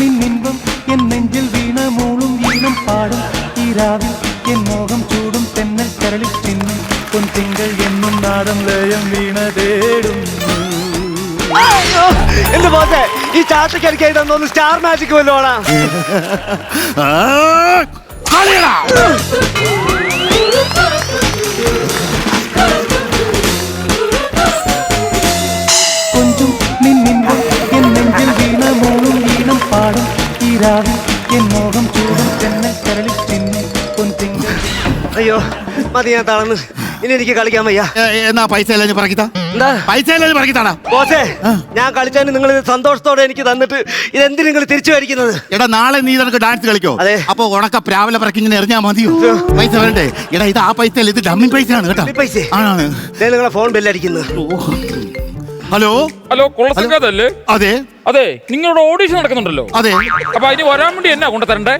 നിന്നിൻപം N നെഞ്ചിൽ വീണ മൂളും വീണും പാടും. ഈ രാവിൽ എൻ മോഹം ചൂടും തെന്നൽ കരളിൽ ചിന്നും പൊൻ തിങ്കൾ എന്നും നാദം ലയം വീണ തേടും. എന്റെ ബോസേ ഈ ചാട്ടക്കരിക്കായിട്ട് ഒന്ന് സ്റ്റാർ മാജിക് വല്ലോ അയ്യോ മതി ഞാൻ തളർന്ന്. ഇനി എനിക്ക് കളിക്കാൻ വയ്യ. എന്നാ പൈസ എല്ലാം ഞാൻ പറക്കിത്താ? എന്താ? പൈസ എല്ലാം ഞാൻ പറക്കിത്താടാ? ബോസേ ഞാൻ കളിച്ചതിന് നിങ്ങൾ സന്തോഷത്തോടെ എനിക്ക് തന്നിട്ട് ഇതെന്തിനു നിങ്ങൾ തിരിച്ചു മേടിക്കുന്നത്? എടാ നാളെ നീ നിനക്ക് ഡാൻസ് കളിക്കോ? അതെ. അപ്പൊ ഉണക്ക പ്രാവല പറക്കിങ്ങനെ എറിഞ്ഞാ മതിയോ? പൈസ വരണ്ടേ? എടാ ഇത് ആ പൈസ അല്ലേ ഇത് ഡമ്മി ആണ് കേട്ടോ. പൈസ പൈസേ? ആണ്. ദേ നിങ്ങളെ ഫോൺ ബെല്ലടിക്കുന്നത് ഹലോ? ഹലോ കുളസംഘാതല്ലേ അതെ. അതെ നിങ്ങളുടെ ഓഡിഷൻ നടക്കുന്നുണ്ടല്ലോ. അതെ. അപ്പൊ അതിന് വരാൻ വേണ്ടി എന്നാ കൊണ്ടുതരണ്ടേ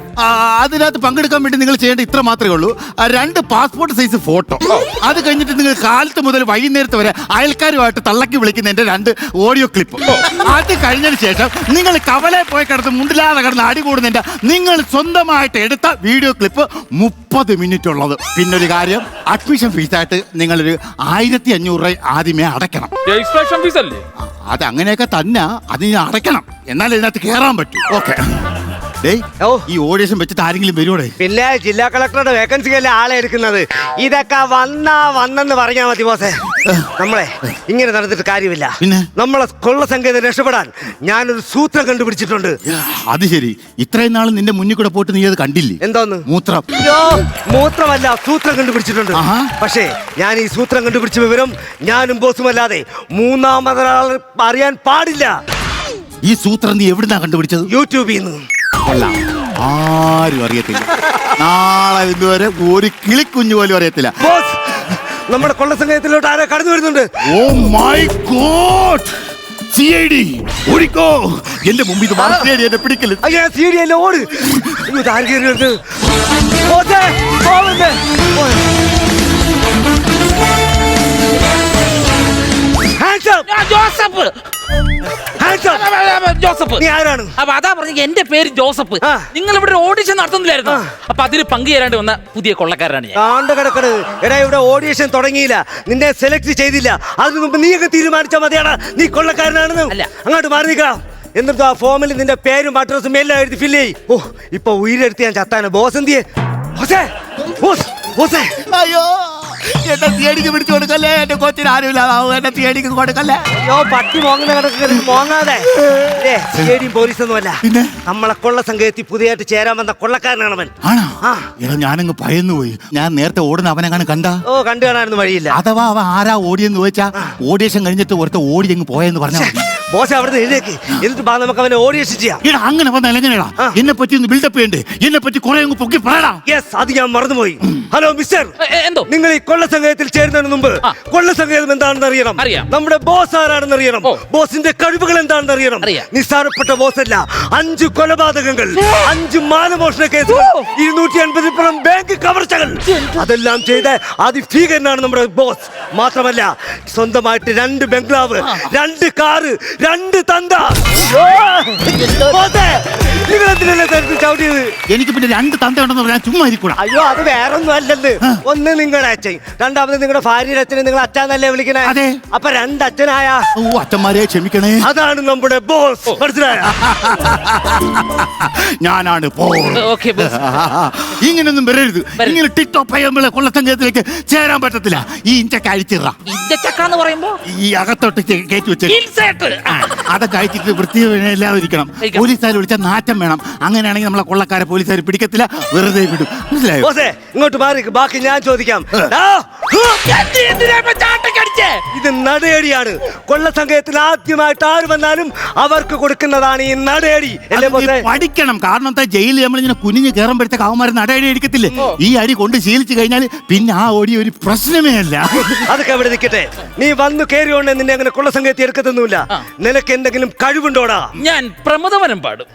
അതിനകത്ത് പങ്കെടുക്കാൻ വേണ്ടി നിങ്ങൾ ചെയ്യേണ്ട ഇത്ര മാത്രമേ ഉള്ളൂ. രണ്ട് പാസ്പോർട്ട് സൈസ് ഫോട്ടോ അത് കഴിഞ്ഞിട്ട് നിങ്ങൾ കാലത്ത് മുതൽ വൈകുന്നേരത്ത് വരെ അയൽക്കാരുമായിട്ട് തള്ളക്കി വിളിക്കുന്ന എന്റെ രണ്ട് ഓഡിയോ ക്ലിപ്പ് അത് കഴിഞ്ഞതിന് ശേഷം നിങ്ങൾ കവലെ പോയി കിടന്ന് മുണ്ടിലാതെ കിടന്ന് അടി കൂടുന്നതിന്റെ നിങ്ങൾ സ്വന്തമായിട്ട് എടുത്ത വീഡിയോ ക്ലിപ്പ് മുപ്പത് മിനിറ്റ് ഉള്ളത്. പിന്നെ ഒരു കാര്യം അഡ്മിഷൻ ഫീസ് ഫീസായിട്ട് നിങ്ങളൊരു ആയിരത്തി അഞ്ഞൂറ് രൂപ ആദ്യമേ അടയ്ക്കണം. രജിസ്ട്രേഷൻ ഫീസ് അല്ലേ? ആ, അത് അങ്ങനെയൊക്കെ തന്നെ അത് ഞാൻ അടയ്ക്കണം. എന്നാലേ ഇതിനകത്ത് കയറാൻ പറ്റൂ. ഓക്കെ. ഡേയ് ഓ. ഈ ഓഡിയേഷൻ വെച്ചിട്ട് ആരെങ്കിലും വരുവോടെ? പിന്നെ ജില്ലാ കളക്ടറുടെ വേക്കൻസി വേക്കൻസിക്കല്ലേ ആളെ എടുക്കുന്നത്? ഇതൊക്കെ വന്നാ വന്നെന്ന് പറഞ്ഞാ മതി ബോസേ. നമ്മളെ ഇങ്ങനെ നടന്നിട്ട് കാര്യമില്ല. പിന്നെ? നമ്മളെ കൊള്ള സംഗീതം രക്ഷപ്പെടാൻ ഞാനൊരു സൂത്രം കണ്ടുപിടിച്ചിട്ടുണ്ട്. അത് ശരി. ഇത്രയും നാൾ നിന്റെ മുന്നിൽ കൂടെ പോയിട്ട് നീ അത് കണ്ടില്ലേ? എന്തോന്ന്? മൂത്രം. അയ്യോ മൂത്രമല്ല സൂത്രം കണ്ടുപിടിച്ചിട്ടുണ്ട്. ആഹാ. പക്ഷേ ഞാൻ ഈ സൂത്രം കണ്ടുപിടിച്ച വിവരം ഞാനും ബോസും അല്ലാതെ മൂന്നാമതൊരാൾ അറിയാൻ പാടില്ല. ഈ സൂത്രം നീ എവിടുന്നാ കണ്ടുപിടിച്ചത്? യൂട്യൂബിൽ നിന്ന്. കൊള്ളാം. ആരും അറിയത്തില്ല. നാളെ ഇതുവരെ ഒരു കിളിക്കുഞ്ഞു പോലും അറിയത്തില്ല. ബോസ് നമ്മുടെ കൊള്ള സംഘത്തിലോട്ട് ആരാ കടന്നു വരുന്നുണ്ട് ഓ my God C I D ഓടിക്കോ എന്റെ മുമ്പിൽ എന്നെ പിടിക്കൽ അയ്യാ സി ഡി അല്ലേ ഓട് അയ്യോ താരം കയറി വരുന്നത് ബോസേ, പോവല്ലേ? പോ. Hands up! ഞാൻ ജോസഫ് Hands up! ജോസഫ്. നീ ആരാണ്? അപ്പൊ അതാ പറഞ്ഞ എന്റെ പേര് ജോസഫ്. ആ. നിങ്ങൾ ഇവിടെ ഓഡിഷൻ നടത്തുന്നില്ലായിരുന്നു? അപ്പൊ അതിന് പങ്കുചേരാണ്ട് വന്ന പുതിയ കൊള്ളക്കാരനാണ് ഞാൻ. കാണ്ട കിടക്കണ്. എടാ ഇവിടെ ഓഡിഷൻ തുടങ്ങിയില്ല. നിന്നെ സെലക്ട് ചെയ്തില്ല. അതിന് മുമ്പ് നീ ഒക്കെ തീരുമാനിച്ചാൽ മതിയാണ് നീ കൊള്ളക്കാരനാണെന്ന്. അല്ല. അങ്ങോട്ട് മാറി നിൽക്കാം എന്നിട്ട് ആ ഫോമിൽ നിന്റെ പേരും അഡ്രസ്സും എല്ലാം എഴുതി ഫില്ല് ചെയ്യ്. ഓ ഇപ്പൊ ഉയരെടുത്ത് ഞാൻ ചത്താന. ബോസ് എന്തിയെ ബോസേ ബോസ് ബോസേ. അയ്യോ. എന്നെ തീയടിക്ക് പിടിച്ചു കൊടുക്കല്ലേ? എന്റെ കൊച്ചിന് ആരുമില്ലാതാവും എന്നെ തീയടിക്ക് കൊടുക്കല്ലേ? അയ്യോ പട്ടി മോങ്ങുന്ന കിടക്കുന്ന മോങ്ങാതെ. സ്റ്റേഡിയം പോലീസ് ഒന്നുമല്ല പിന്നെ? നമ്മളെ കൊള്ള സംഘത്തിൽ പുതിയതായിട്ട് ചേരാൻ വന്ന കൊള്ളക്കാരനാണ് അവൻ. ആണോ? ആ. എടാ ഞാനങ്ങ് പയന്നു പോയി ഞാൻ നേരത്തെ ഓടുന്ന അവനെങ്ങാണ് കണ്ട? ഓ കണ്ടു കാണാനൊന്നും വഴിയില്ല. അഥവാ അവൻ ആരാ ഓടിയെന്ന് ചോദിച്ചാ ഓഡിയേഷൻ കഴിഞ്ഞിട്ട് ഒരുത്ത ഓടി അങ്ങ് പോയെന്ന് പറഞ്ഞാൽ മതി. ബോസ് അവിടെ എഴുതേക്ക് എന്നിട്ട് ബാ നമുക്ക് അവനെ ഓഡിയേഷൻ ചെയ്യാം. എടാ അങ്ങനെ വന്നാൽ എങ്ങനെയാ. എന്നെ പറ്റി ഒന്ന് ബിൽഡപ്പ് ചെയ്യണ്ടേ? എന്നെ പറ്റി കുറെ അങ്ങ് പൊക്കി പറയടാ. യെസ് അത് ഞാൻ മറന്നുപോയി. ഹലോ മിസ്റ്റർ എന്തോ? നിങ്ങൾ ഈ കൊള്ള സംഘത്തിൽ ചേരുന്നതിന് മുമ്പ്. കൊള്ള സംഘം എന്താണെന്ന് അറിയണം. അറിയാം. നമ്മുടെ ബോസ് ആരാണെന്ന് അറിയണം. ബോസിന്റെ കഴിവുകൾ എന്താണെന്ന് അറിയണം. അറിയാം. നിസ്സാരപ്പെട്ട ബോസ് അല്ല അഞ്ച് കൊലപാതകങ്ങൾ അഞ്ച് മാനമോഷണ കേസുകൾ ഇരുന്നൂറ്റി അൻപതിൽ പുറം ബാങ്ക് കവർച്ചകൾ. അതെല്ലാം ചെയ്ത അതിഭീകരനാണ് നമ്മുടെ ബോസ്. മാത്രമല്ല സ്വന്തമായിട്ട് രണ്ട് ബംഗ്ലാവ് രണ്ട് കാറ് രണ്ട് തന്ത. തരത്തിൽ ചവിട്ടിയത്? എനിക്ക് പിന്നെ രണ്ട് തന്ത ഉണ്ടെന്ന് പറഞ്ഞാൽ ചുമ്മാ ഇരിക്കൂടാ. അയ്യോ അത് വേറൊന്നും അല്ലല്ല. ഒന്ന് നിങ്ങളുടെ അച്ഛൻ രണ്ടാമത് നിങ്ങളുടെ ഭാര്യയുടെ അച്ഛനെ നിങ്ങൾ അച്ഛനല്ലേ വിളിക്കണേ. അതെ. രണ്ട് രണ്ടച്ഛനായ? ഓ അച്ഛന്മാരെ ക്ഷമിക്കണേ. അതാണ് നമ്മുടെ ബോസ് മനസ്സിലായ? ഞാനാണ് പോ ഓക്കെ ബോസ് ഇങ്ങനൊന്നും വരരുത്. ഇങ്ങനെ ടിക്ടോക്ക് പയ്യമ്പളെ കൊള്ളസംഘത്തിലേക്ക് ചേരാൻ പറ്റത്തില്ല. ഈ ഇഞ്ചക്ക അഴിച്ചിറ ഇഞ്ചക്കാന്ന് എന്ന് പറയുമ്പോ? ഈ അകത്തോട്ട് കയറ്റി വെച്ച് ഇൻസേർട്ട് ആ, അതൊക്കെ അഴിച്ചിട്ട് വൃത്തിയില്ലാതിരിക്കണം ഇരിക്കണം. പോലീസുകാർ വിളിച്ച നാറ്റം വേണം. അങ്ങനെയാണെങ്കിൽ നമ്മളെ കൊള്ളക്കാരെ പോലീസുകാർ പിടിക്കത്തില്ല. വെറുതെ വിടും. മനസ്സിലായോ? ബോസേ ഇങ്ങോട്ട് മാറി ബാക്കി ഞാൻ ചോദിക്കാം. ഡാ, ഹു, ചാട്ടക്കടിച്ചേ ഇത് നടേടിയാണ്. കൊള്ള സംഘത്തിൽ ആദ്യമായിട്ട് ആര് വന്നാലും അവർക്ക് കൊടുക്കുന്നതാണ് ഈ നടേടി. അത് അല്ലേ നീ ബോസേ? പഠിക്കണം. കാരണം എന്താ? ജയിലിൽ നമ്മളിങ്ങനെ കുനിഞ്ഞ് കയറുമ്പോഴത്തേക്ക് അവന്മാരെ നടയടി എടുക്കത്തില്ലേ? ഈ അടി കൊണ്ട് ശീലിച്ചു കഴിഞ്ഞാൽ പിന്നെ ആ ഓടി ഒരു പ്രശ്നമേ അല്ല. അതൊക്കെ അവിടെ നിൽക്കട്ടെ. നീ വന്നു കയറിയോണ്ട് നിന്നെ അങ്ങനെ കൊള്ള സംഘത്തിൽ എടുക്കത്തൊന്നുമില്ല നിനക്ക് എന്തെങ്കിലും കഴിവുണ്ടോടാ? ഞാൻ പ്രമദവനം പാടും.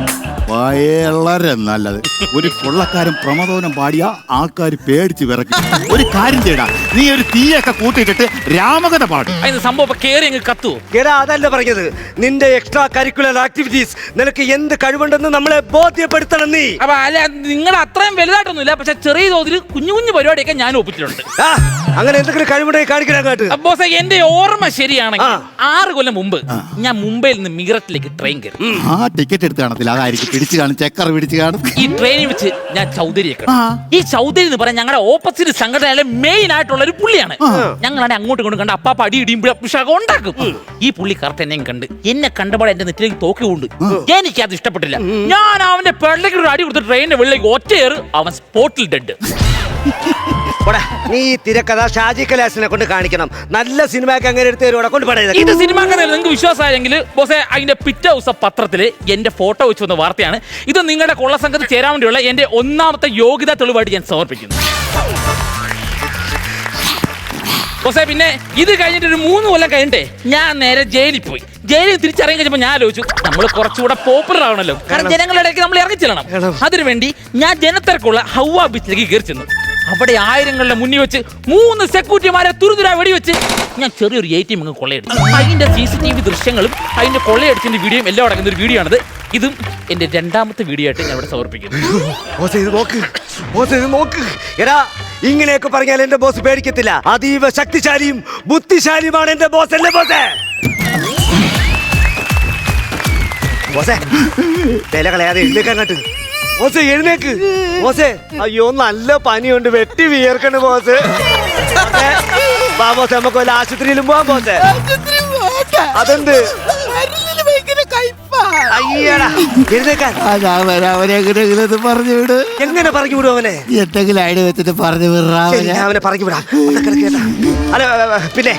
Yeah. വളരെ നല്ലത്. ഒരു കൊള്ളക്കാരൻ പ്രമദോനം പാടിയ ആൾക്കാർ പേടിച്ച് വിറക്കും. ഒരു കാര്യം ചെയ്യടാ. നീ ഒരു തീയൊക്കെ കൂട്ടിയിട്ടിട്ട് രാമകഥ പാടും. അതിന് സംഭവം ഇപ്പൊ കേറി അങ്ങ് കത്തു എടാ അതല്ല പറഞ്ഞത്. നിന്റെ എക്സ്ട്രാ കരിക്കുലർ ആക്ടിവിറ്റീസ് നിനക്ക് എന്ത് കഴിവുണ്ടെന്ന് നമ്മളെ ബോധ്യപ്പെടുത്തണം നീ. അപ്പൊ അല്ല നിങ്ങൾ അത്രയും വലുതായിട്ടൊന്നുമില്ല. പക്ഷെ ചെറിയ തോതിൽ കുഞ്ഞു കുഞ്ഞു പരിപാടിയൊക്കെ ഞാൻ ഒപ്പിച്ചിട്ടുണ്ട്. ആ, അങ്ങനെ എന്തെങ്കിലും കഴിവുണ്ടെങ്കിൽ കാണിക്കണം കേട്ട് അപ്പോ എന്റെ ഓർമ്മ ശരിയാണെങ്കിൽ ആ. ആറ് കൊല്ലം മുമ്പ് ഞാൻ മുംബൈയിൽ നിന്ന് മീററ്റിലേക്ക് ട്രെയിൻ കയറി. ആ ടിക്കറ്റ് എടുത്ത് കാണത്തില്ല. അതായിരിക്കും പിടിച്ച് കാണും ചെക്കർ പിടിച്ചു കാണും. ഈ ട്രെയിനിൽ വെച്ച് ഞാൻ ചൗധരിയെ കണ്ടു ആ. ഈ ചൗധരി എന്ന് പറയാൻ ഞങ്ങളുടെ ഓപ്പോസിറ്റ് സംഘടനയിലെ മെയിൻ ആയിട്ടുള്ള ഒരു പുള്ളിയാണ്. ഞങ്ങളാണ് അങ്ങോട്ട് കൊണ്ട് കണ്ട അപ്പാപ്പ അടി ഇടിയും വിഷകം ഉണ്ടാക്കും. ഈ പുള്ളി കറക്റ്റ് എന്നെയും കണ്ട് എന്നെ കണ്ടപാടെ എന്റെ നെറ്റിലേക്ക് തോക്കി കൊണ്ട് എനിക്ക് അത് ഇഷ്ടപ്പെട്ടില്ല ഞാൻ അവന്റെ പെള്ളിക്ക് ഒരു അടി കൊടുത്ത് ട്രെയിനിന്റെ വെള്ളിലേക്ക് ഒറ്റയേറ് അവൻ സ്പോട്ടിൽ ഡെഡ് പോടാ, നീ ഈ തിരക്കഥ ഷാജി കലാസിനെ കൊണ്ട് കാണിക്കണം. നല്ല സിനിമയൊക്കെ അങ്ങനെ എടുത്ത് തരുവാടെ? കൊണ്ട് പടയത് ഇത് സിനിമാ കഥയിൽ നിങ്ങൾക്ക് വിശ്വാസമായെങ്കിൽ ബോസെ അതിന്റെ പിറ്റേ ദിവസം പത്രത്തിൽ എന്റെ ഫോട്ടോ വെച്ച് വന്ന വാർത്തയാണ്. ഇത് നിങ്ങളുടെ കൊള്ളസംഘത്തിൽ ചേരാൻ വേണ്ടിയുള്ള എന്റെ ഒന്നാമത്തെ യോഗ്യതാ തെളിവായിട്ട് ഞാൻ സമർപ്പിക്കുന്നു. ബോസെ പിന്നെ ഇത് കഴിഞ്ഞിട്ട് ഒരു മൂന്ന് കൊല്ലം കഴിഞ്ഞിട്ടേ ഞാൻ നേരെ ജയിലിൽ പോയി. ജയിലിൽ തിരിച്ചറിയാൻ കഴിഞ്ഞപ്പോൾ ഞാൻ ആലോചിച്ചു നമ്മൾ കുറച്ചുകൂടെ പോപ്പുലർ ആവണല്ലോ. കാരണം ജനങ്ങളുടെ ഇടയ്ക്ക് നമ്മൾ ഇറങ്ങിച്ചെല്ലണം. അതിനുവേണ്ടി ഞാൻ ജനത്തിരക്കുള്ള ഹൗവ ബീച്ചിലേക്ക് കയറി ചെന്നു. അവിടെ ആയിരങ്ങളുടെ മുന്നിൽ വെച്ച് മൂന്ന് സെക്യൂരിറ്റിമാരെ തുരുതുര വെടിവെച്ച്. ഞാൻ ചെറിയൊരു എ ടി എം അങ്ങ് കൊള്ളയടിച്ചു. അതിന്റെ സി സി ടി വി ദൃശ്യങ്ങളും അതിന്റെ കൊള്ളയടിച്ചതിന്റെ വീഡിയോയും എല്ലാം അടങ്ങുന്ന ഒരു വീഡിയോ ആണത്. ഇതും എന്റെ രണ്ടാമത്തെ വീഡിയോ ആയിട്ട് ഞാൻ ഇവിടെ സമർപ്പിക്കുന്നു. ഇങ്ങനെയൊക്കെ പറഞ്ഞാൽ എന്റെ ബോസ് പേടിക്കത്തില്ല. അതീവ ശക്തിശാലിയും ബുദ്ധിശാലിയുമാണ് എന്റെ ബോസ്. എന്റെ ബോസ്. ബോസേ വില കളയാതെ എഴുന്നേക്കാൻ കണ്ട് ബോസേ എഴുന്നേക്ക്. ഓസെ അയ്യോ നല്ല പനിയുണ്ട്. വെട്ടി വിയർക്കണ് ബോസ്. ബാബോസെ നമുക്ക് വല്ല ആശുപത്രിയിലും പോവാൻ ബോസെ. അതെന്ത്? അയ്യടാ. എഴുന്നേക്കാൻ. അവനെങ്ങനെങ്കിലും പറഞ്ഞു വിട്. എങ്ങനെ പറഞ്ഞു വിടും അവനെ? എന്തെങ്കിലും ഐഡിയ വെച്ചിട്ട് പറഞ്ഞു വിടാ ശരി, ഞാൻ അവനെ പറഞ്ഞു വിടാം. കേട്ടാ. അല്ല പിന്നെ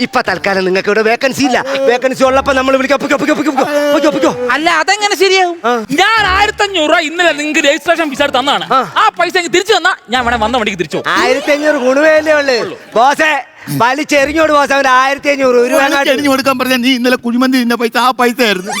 ഇപ്പൊ തൽക്കാലം നിങ്ങൾക്ക് ഇവിടെ വേക്കൻസി ഇല്ല. വേക്കൻസി ഉള്ളപ്പോ നമ്മൾ വിളിക്കാം. പൊയ്ക്കോ, പൊയ്ക്കോ, പൊയ്ക്കോ, പൊയ്ക്കോ, പൊയ്ക്കോ, പൊയ്ക്കോ. അല്ല അതെങ്ങനെ ശരിയാവും? ഞാൻ ആയിരത്തി അഞ്ഞൂറ് രൂപ ഇന്നലെ നിങ്ങൾക്ക് രജിസ്ട്രേഷൻ ഫീസ് ആയിട്ട് തന്നാണ്. ആ. ആ പൈസ എനിക്ക് തിരിച്ചു തന്നാ ഞാൻ വേണേ വന്ന വണ്ടിക്ക് തിരിച്ചു പോകും. ആയിരത്തി അഞ്ഞൂറ് ഗുണവേലേ ഉള്ളു. ബോസേ വലിച്ചെറിഞ്ഞോട് ബോസ് അവൻ ആയിരത്തി അഞ്ഞൂറ് ഒരു എറിഞ്ഞു കൊടുക്കാൻ പറഞ്ഞ നീ ഇന്നലെ കുഴിമന്തി നിന്ന പൈസ ആ പൈസ ആയിരുന്നു.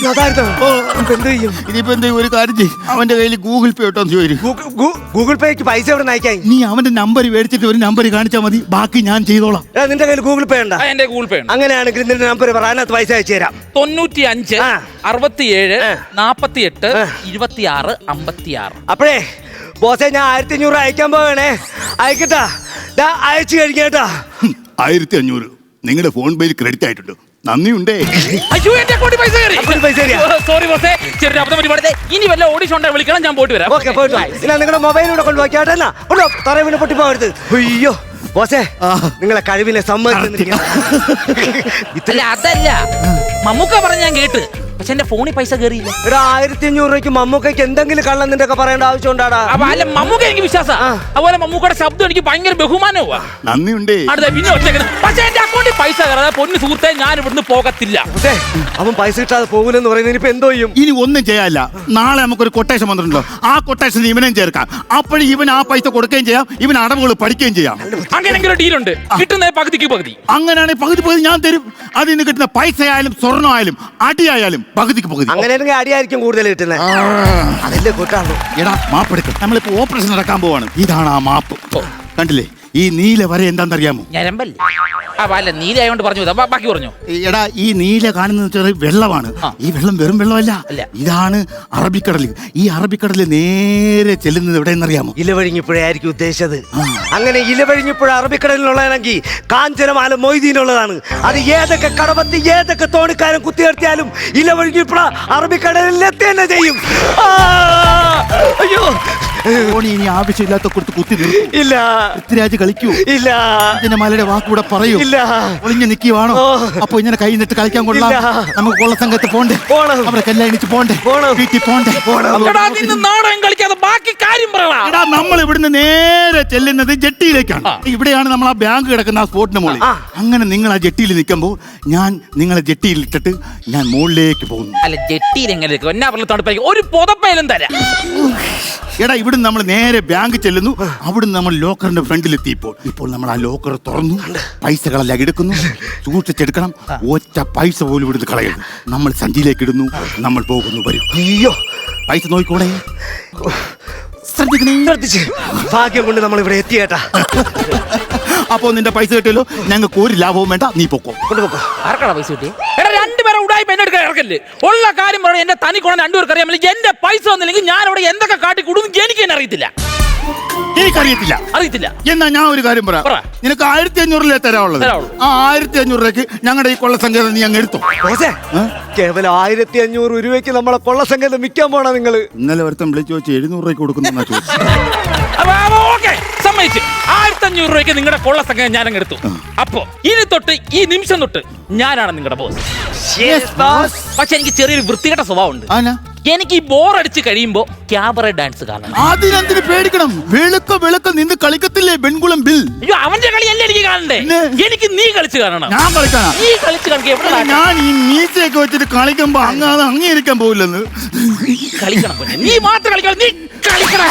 എന്ത് ചെയ്യും? ഇനിയിപ്പോ എന്തെങ്കിലും ഒരു കാര്യം ചെയ്യും. അവന്റെ കയ്യിൽ ഗൂഗിൾ പേ ഇട്ടോ ചോദിക്കും. ഗൂഗിൾ- ഗൂ- ഗൂഗിൾ പേക്ക് പൈസ എവിടെ നയിക്കാൻ നീ അവന്റെ നമ്പർ മേടിച്ചിട്ട് ഒരു നമ്പർ കാണിച്ചാൽ മതി. ബാക്കി ഞാൻ ചെയ്തോളാം. എടാ, നിന്റെ കയ്യിൽ ഗൂഗിൾ പേ ഉണ്ടോ? ആ, എന്റെ ഗൂഗിൾ പേ ഉണ്ട്. അങ്ങനെയാണെങ്കിൽ നിന്റെ നമ്പർ പറ അതിനകത്ത് പൈസ അയച്ചു തരാം. തൊണ്ണൂറ്റി അഞ്ച് ആ. അറുപത്തിയേഴ് ആ. നാപ്പത്തി എട്ട് ആ. ഇരുപത്തി ആറ് അമ്പത്തി ആറ് അപ്പോഴേ ബോസേ ഞാൻ ആയിരത്തി അഞ്ഞൂറ് അയക്കാൻ പോവേണേ. അയക്കട്ടാ. ദാ അയച്ചു കഴിഞ്ഞേട്ടാ. ആയിരത്തി അഞ്ഞൂറ് നിങ്ങളുടെ ഫോൺ പേയിൽ ക്രെഡിറ്റ് ആയിട്ടുണ്ട്. നന്ദിയുണ്ടേ. അയ്യോ എന്റെ അക്കൗണ്ടിൽ പൈസ കയറി. അക്കൗണ്ടിൽ പൈസ കയറിയോ? സോറി ബോസേ ചെറിയ അബദ്ധം പറ്റി പാടത്തെ ഇനി വല്ല ഓഡിഷൻ ഉണ്ടെങ്കിൽ വിളിക്കണം ഞാൻ പോയിട്ട് വരാം. ഓക്കെ പോയിട്ട് വാ. ഇല്ല നിങ്ങളുടെ മൊബൈൽ ഇവിടെ കൊണ്ടുപോയിട്ടാ കൊണ്ടോ തറ വീണ് പൊട്ടി അയ്യോ ബോസേ. നിങ്ങളെ കഴിവിനെ സമ്മതിച്ചു അല്ല അതല്ല. മമ്മൂക്ക പറഞ്ഞ ഞാൻ കേട്ട്. പക്ഷെ എന്റെ ഫോണിൽ പൈസ കയറിയില്ല ഒരു ആയിരത്തി അഞ്ഞൂറ് രൂപയ്ക്ക് മമ്മൂക്കയ്ക്ക് എന്തെങ്കിലും കള്ളം നിന്റെ ഒക്കെ പറയേണ്ട ആവശ്യം ഉണ്ടാടാ അപ്പൊ അല്ല മമ്മൂക്ക എനിക്ക് വിശ്വാസം. അതുപോലെ മമ്മൂക്കയുടെ ശബ്ദം എനിക്ക് ഭയങ്കര ബഹുമാനവുമാ നന്ദിയുണ്ട്. അടുത്ത പിന്നെ ഒറ്റ പക്ഷെ എന്റെ അക്കൗണ്ടിൽ പൈസ കയറാതെ പൊന്നു സുഹൃത്തെ ഞാൻ ഇവിടുന്ന് പോകത്തില്ല. ബോസേ അവൻ പൈസ കിട്ടാതെ പോകില്ലെന്ന് പറയുന്നത് ഇനിയിപ്പോ എന്തോ ചെയ്യും? ഇനി ഒന്നും ചെയ്യാനില്ല. നാളെ നമുക്കൊരു കൊട്ടേഷൻ വന്നിട്ടുണ്ടല്ലോ. ആ കൊട്ടേഷൻ ഇവനെയും ചേർക്കാം. അപ്പോഴും ഇവൻ ആ പൈസ കൊടുക്കുകയും ചെയ്യാം. ഇവൻ അടവുകൾ പഠിക്കുകയും ചെയ്യാം. അങ്ങനെങ്കിലും ഡീലുണ്ട് കിട്ടുന്ന പകുതിക്ക് പകുതി. അങ്ങനെയാണെങ്കിൽ പകുതി പകുതി ഞാൻ തരും. അതിൽ നിന്ന് കിട്ടുന്ന പൈസ ആയാലും സ്വർണമായാലും അടിയായാലും പകുതിക്ക് പകുതി. അങ്ങനെയാണെങ്കിൽ അടിയായിരിക്കും കൂടുതൽ കിട്ടുന്നത് അതല്ലേ കൂട്ടാണോ എടാ മാപ്പ് എടുക്കും. നമ്മളിപ്പോ ഓപ്പറേഷൻ നടക്കാൻ പോവാണ്. ഇതാണ് ആ മാപ്പ്. കണ്ടില്ലേ? ഈ നീല വര എന്താണെന്നറിയാമോ? ഞരമ്പല്ലേ? ആ അല്ല നീലായോണ്ട് പറഞ്ഞു. ഇതാ. ബാ- ബാക്കി പറഞ്ഞു. എടാ ഈ നീല കാണുന്നത് ചെറിയ വെള്ളമാണ്. ആ. ഈ വെള്ളം വെറും വെള്ളമല്ല. ഇതാണ് അറബിക്കടൽ ഈ അറബിക്കടൽ നേരെ ചെല്ലുന്നത് എവിടെയെന്നറിയാമോ? ഇലവഴിഞ്ഞിപ്പുഴയായിരിക്കും ഉദ്ദേശിച്ചത്. അങ്ങനെ ഇലവഴിഞ്ഞിപ്പുഴ അറബിക്കടലിനുള്ളതാണെങ്കിൽ കാഞ്ചനമാല മൊയ്തീനുള്ളതാണ്. അത് ഏതൊക്കെ കടവത്തി ഏതൊക്കെ തോണിക്കാരൻ കുത്തിയർത്തിയാലും ഇലവഴിഞ്ഞിപ്പുഴ അറബിക്കടലിൽ എത്തി തന്നെ ചെയ്യും. ആ! അയ്യോ. ഓണി ഇനി ആവശ്യമില്ലാത്ത കൊടുത്ത് കുത്തി നിർത്തും ഇല്ല. പൃഥ്വിരാജ് കളിക്കൂ. ഇല്ല. മലയുടെ വാക്കൂടെ പറയൂ. ഇല്ല. ഒളിഞ്ഞു നിൽക്കുവാണോ. അപ്പൊ ഇങ്ങനെ കൈ നിട്ട് കളിക്കാൻ കൊള്ളാം നമുക്ക് കൊള്ള സംഘത്ത് പോണ്ടേ പോണം. അവരെ കല്യാണിച്ച് പോണ്ടേ പോണം. വീട്ടിൽ പോണ്ടേ നാടകം കളിക്കാതെ ബാക്കി കാര്യം പറയടാ എടാ നമ്മൾ ഇവിടുന്ന് നേരെ ചെല്ലുന്നത് ജെട്ടിയിലേക്കാണ്. ഇവിടെയാണ് നമ്മൾ ആ ബാങ്ക് കിടക്കുന്ന ആ സ്പോട്ടിന് മുകളിൽ. അങ്ങനെ നിങ്ങൾ ആ ജെട്ടിയിൽ നിൽക്കുമ്പോൾ ഞാൻ നിങ്ങളെ ജെട്ടിയിൽ ഇട്ടിട്ട് ഞാൻ മുകളിലേക്ക് പോകുന്നു. അല്ല ജെട്ടിയിൽ എങ്ങനെ ഇരിക്കും? എന്നാ പറഞ്ഞ തണുപ്പായിരിക്കും. ഒരു പുതപ്പയിലും തരാം. എടാ ഇവിടുന്ന് നമ്മൾ നേരെ ബാങ്ക് ചെല്ലുന്നു. അവിടുന്ന് നമ്മൾ ലോക്കറിന്റെ ഫ്രണ്ടിലെത്തി ഇപ്പോൾ ഇപ്പോൾ നമ്മൾ ആ ലോക്കർ തുറന്നു. പൈസകളെല്ലാം എടുക്കുന്നു. സൂക്ഷിച്ചെടുക്കണം. ഒറ്റ പൈസ പോലും ഇവിടുന്ന് കളയുന്നു നമ്മൾ സഞ്ചിയിലേക്ക് ഇടുന്നു. നമ്മൾ പോകുന്നു വരും. അയ്യോ. പൈസ നോക്കിക്കോളേ. ശ്രദ്ധിക്കണേ. ശ്രദ്ധിച്ച്. ഭാഗ്യം കൊണ്ട് നമ്മൾ ഇവിടെ എത്തിയേട്ടാ അപ്പോ നിന്റെ പൈസ കിട്ടിയല്ലോ? ഞങ്ങൾക്ക് ഒരു ലാഭവും വേണ്ട. നീ പൊക്കോ. കൊണ്ടുപോക്കോ. ആർക്കാടാ പൈസ കിട്ടി എടാ രണ്ടുപേരെ ഉടായ്പ എന്നെ എടുക്കാൻ ഇറക്കല്ലേ? ഉള്ള കാര്യം പറയും എന്റെ തനി കൊണ്ടാൻ രണ്ടുപേർക്ക് അറിയാമല്ലോ എന്റെ പൈസ വന്നില്ലെങ്കിൽ ഞാൻ അവിടെ എന്തൊക്കെ കാട്ടി കൊടുക്കും എനിക്ക് തന്നെ അറിയത്തില്ല. എനിക്കറിയത്തില്ല. അറിയത്തില്ല. എന്നാ ഞാൻ ഒരു കാര്യം പറ. പറയാം നിനക്ക് ആയിരത്തി അഞ്ഞൂറിലേ തരാനുള്ളത്. തരാവുള്ളൂ. ആ ആയിരത്തി അഞ്ഞൂറ് രൂപയ്ക്ക് ഞങ്ങളുടെ ഈ കൊള്ള സംഖ്യ നീ അങ്ങ് എടുത്തു. ബോസേ കേവലം ആയിരത്തി അഞ്ഞൂറ് രൂപയ്ക്ക് നമ്മളെ കൊള്ളസംഗീതം വിൽക്കാൻ പോണ നിങ്ങൾ? ഇന്നലെ ഒരുത്തൻ വിളിച്ചു വെച്ച് എഴുന്നൂറ് രൂപയ്ക്ക് കൊടുക്കുന്ന ചോദിച്ചു ഓക്കെ സമ്മതിച്ചു. ആയിരത്തി അഞ്ഞൂറ് രൂപയ്ക്ക് നിങ്ങളുടെ കൊള്ള സംഘം ഞാൻ അങ്ങ് എടുത്തു അപ്പോ ഇനി തൊട്ട് ഈ നിമിഷം തൊട്ട് ഞാനാണ് നിങ്ങളുടെ ബോസ് പക്ഷെ എനിക്ക് ചെറിയൊരു വൃത്തികെട്ട സ്വഭാവം ഉണ്ട് ആനാ? എനിക്ക് ഈ ബോർ അടിച്ച് കഴിയുമ്പോ ക്യാബറ ഡാൻസ് കാണണം. എന്തിന് പേടിക്കണം? വെളുക്ക വെളുക്ക നിന്ന് കളിക്കത്തില്ലേ പെൺകുളം ബിൽ? അയ്യോ അവന്റെ കളി അല്ലേ എനിക്ക് കാണണ്ടേ? എനിക്ക് നീ കളിച്ച് കാണണം. ഞാൻ കളിക്കണം നീ കളിച്ച് കാണിക്കേ എവിടെ നാട്ടാ? ഞാൻ ഈ മീശയൊക്കെ വെച്ചിട്ട് കളിക്കുമ്പോ അങ്ങ് അത് അംഗീകരിക്കാൻ പോവില്ലെന്ന്. കളിക്കണം നീ മാത്രം കളിക്കണം നീ കളിക്കണം.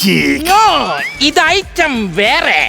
മാജിക് ഇത് ഐറ്റം വേറെ.